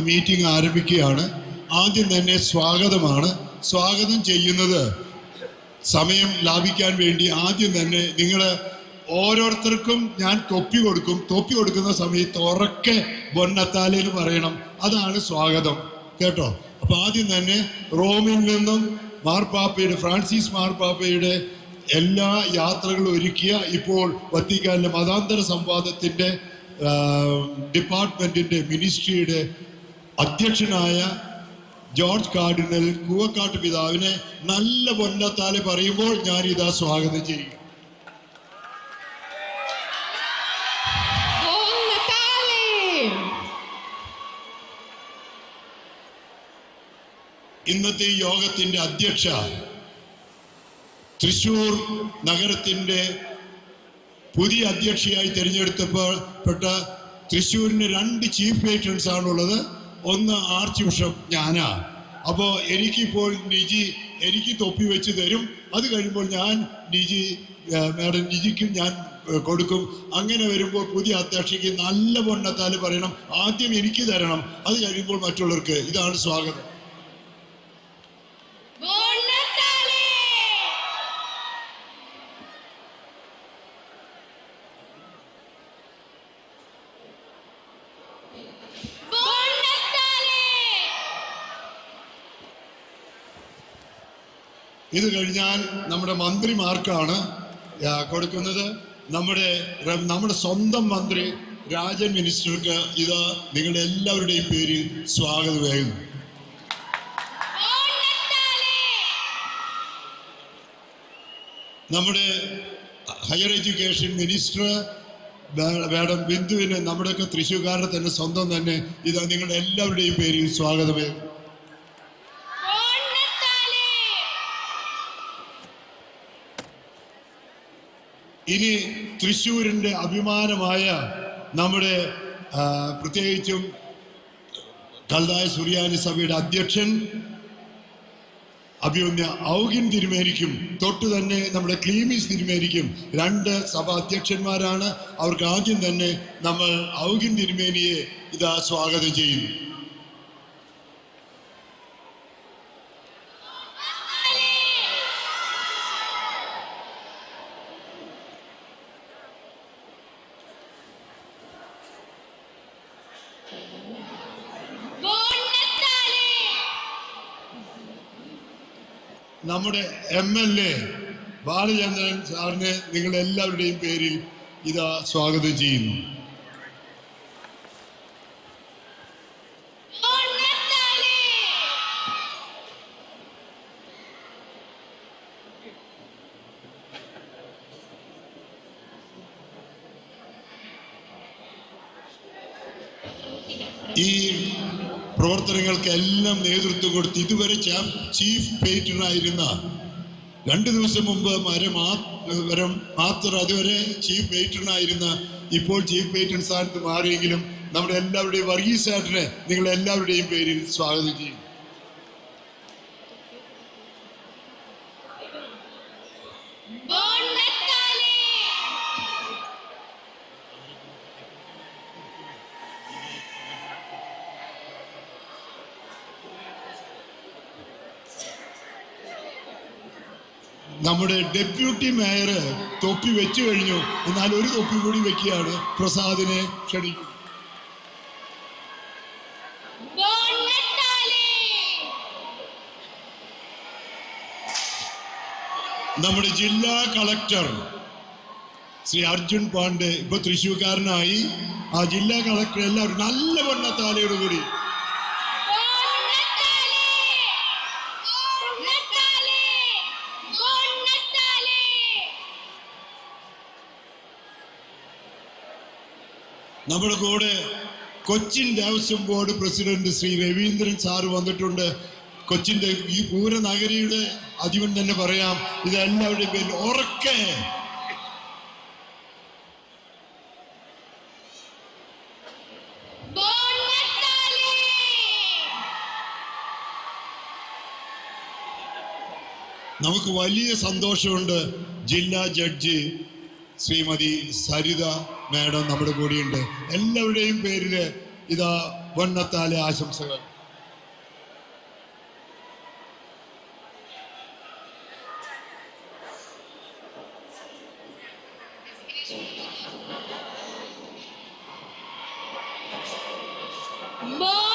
Meeting ആരംഭിക്കുകയാണ്. ആദ്യം തന്നെ സ്വാഗതമാണ്. സ്വാഗതം ചെയ്യുന്നത് സമയം ലാഭിക്കാൻ വേണ്ടി ആദ്യം തന്നെ നിങ്ങൾ ഓരോരുത്തർക്കും ഞാൻ തൊപ്പി കൊടുക്കും. തൊപ്പി കൊടുക്കുന്ന സമയത്ത് ഉറക്കെ ബൊന്നത്താലേന്ന് പറയണം. അതാണ് സ്വാഗതം. കേട്ടോ? അപ്പൊ ആദ്യം തന്നെ റോമിൽ നിന്നും മാർപ്പാപ്പയുടെ ഫ്രാൻസിസ് മാർപ്പാപ്പയുടെ എല്ലാ യാത്രകളും ഒരുക്കിയ ഇപ്പോൾ വത്തിക്കാനിലെ മതാന്തര സംവാദത്തിന്റെ ഡിപ്പാർട്ട്മെന്റിന്റെ മിനിസ്ട്രിയുടെ അധ്യക്ഷനായ ജോർജ് കാർഡിനൽ കൂവക്കാട്ട് പിതാവിനെ നല്ല പൊന്നത്താലെ പറയുമ്പോൾ ഞാൻ ഇതാ സ്വാഗതം ചെയ്യും. ഇന്നത്തെ യോഗത്തിന്റെ അധ്യക്ഷ തൃശൂർ നഗരത്തിന്റെ പുതിയ അധ്യക്ഷയായി തിരഞ്ഞെടുത്തപ്പോൾ പെട്ട തൃശ്ശൂരിന് രണ്ട് ചീഫ് പേറ്റൻസ് ആണുള്ളത്. ഒന്ന് ആർച്ച് ബിഷപ്പ് ഞാനാ. അപ്പോൾ എനിക്കിപ്പോൾ നിജി എനിക്ക് തൊപ്പി വെച്ച് തരും. അത് കഴിയുമ്പോൾ ഞാൻ നിജി മാഡം നിജിക്കും ഞാൻ കൊടുക്കും. അങ്ങനെ വരുമ്പോൾ പുതിയ അധ്യക്ഷയ്ക്ക് നല്ല പൊണ്ണത്താൽ പറയണം. ആദ്യം എനിക്ക് തരണം. അത് കഴിയുമ്പോൾ മറ്റുള്ളവർക്ക്. ഇതാണ് സ്വാഗതം. ഇത് കഴിഞ്ഞാൽ നമ്മുടെ മന്ത്രിമാർക്കാണ് കൊടുക്കുന്നത്. നമ്മുടെ നമ്മുടെ സ്വന്തം മന്ത്രി രാജൻ മിനിസ്റ്റർക്ക് ഇത് നിങ്ങളുടെ എല്ലാവരുടെയും പേരിൽ സ്വാഗതം വേണം നമ്മുടെ ഹയർ എഡ്യൂക്കേഷൻ മിനിസ്റ്റർ മാഡം ബിന്ദുവിന് നമ്മുടെയൊക്കെ തൃശ്ശൂർക്കാരുടെ തന്നെ സ്വന്തം തന്നെ ഇത് നിങ്ങളുടെ എല്ലാവരുടെയും പേരിൽ സ്വാഗതം ഇനി തൃശ്ശൂരിന്റെ അഭിമാനമായ നമ്മുടെ പ്രത്യേകിച്ചും കൽതായ സുറിയാനി സഭയുടെ അധ്യക്ഷൻ അഭിമന്യ ഔഗിൻ തിരുമേനിക്കും. തൊട്ട് തന്നെ നമ്മുടെ ക്ലീമീസ് തിരുമേനിക്കും. രണ്ട് സഭ അധ്യക്ഷന്മാരാണ്. അവർക്ക് ആദ്യം തന്നെ നമ്മൾ ഔഗിൻ തിരുമേനിയെ ഇതാ സ്വാഗതം ചെയ്യുന്നു. നമ്മുടെ എം എൽ എ ബാലചന്ദ്രൻ സാറിനെ നിങ്ങളെല്ലാവരുടെയും പേരിൽ ഇതാ സ്വാഗതം ചെയ്യുന്നു. ഈ പ്രവർത്തനങ്ങൾക്കെല്ലാം നേതൃത്വം കൊടുത്ത് ഇതുവരെ ചീഫ് പേറ്റനായിരുന്ന രണ്ട് ദിവസം മുമ്പ് വരെ വരം മാത്രം അതുവരെ ചീഫ് പേറ്റനായിരുന്ന ഇപ്പോൾ ചീഫ് പേറ്റൺ സ്ഥാനത്ത് മാറിയെങ്കിലും നമ്മുടെ എല്ലാവരുടെയും വർഗീസ് ചേട്ടനെ നിങ്ങൾ എല്ലാവരുടെയും പേരിൽ സ്വാഗതം ചെയ്യും നമ്മുടെ ഡെപ്യൂട്ടി മേയർ തൊപ്പി വെച്ചു കഴിഞ്ഞു. എന്നാൽ ഒരു തൊപ്പി കൂടി വെക്കുകയാണ്. പ്രസാദിനെ ക്ഷണിക്കും! നമ്മുടെ ജില്ലാ കളക്ടർ ശ്രീ അർജുൻ പാണ്ഡെ ഇപ്പൊ തൃശ്ശൂർക്കാരനായി. ആ ജില്ലാ കളക്ടർ എല്ലാവരും നല്ല വണ്ണത്താലയോട് നമ്മുടെ കൂടെ Cochin Devaswom board president Shri Raveendran sir വന്നിട്ടുണ്ട്. കൊച്ചിന്റെ ഈ പൂരനഗരിയുടെ അധിപൻ തന്നെ പറയാം ഇത് എല്ലാവരുടെയും പേരിൽ ഉറക്കെ. നമുക്ക് വലിയ സന്തോഷമുണ്ട് ജില്ലാ ജഡ്ജി ശ്രീമതി സരിത മാഡം നമ്മുടെ കൂടെയുണ്ട് എല്ലാവരുടെയും പേരിൽ ഇതാ വണ്ണത്താലെ ആശംസകൾ More!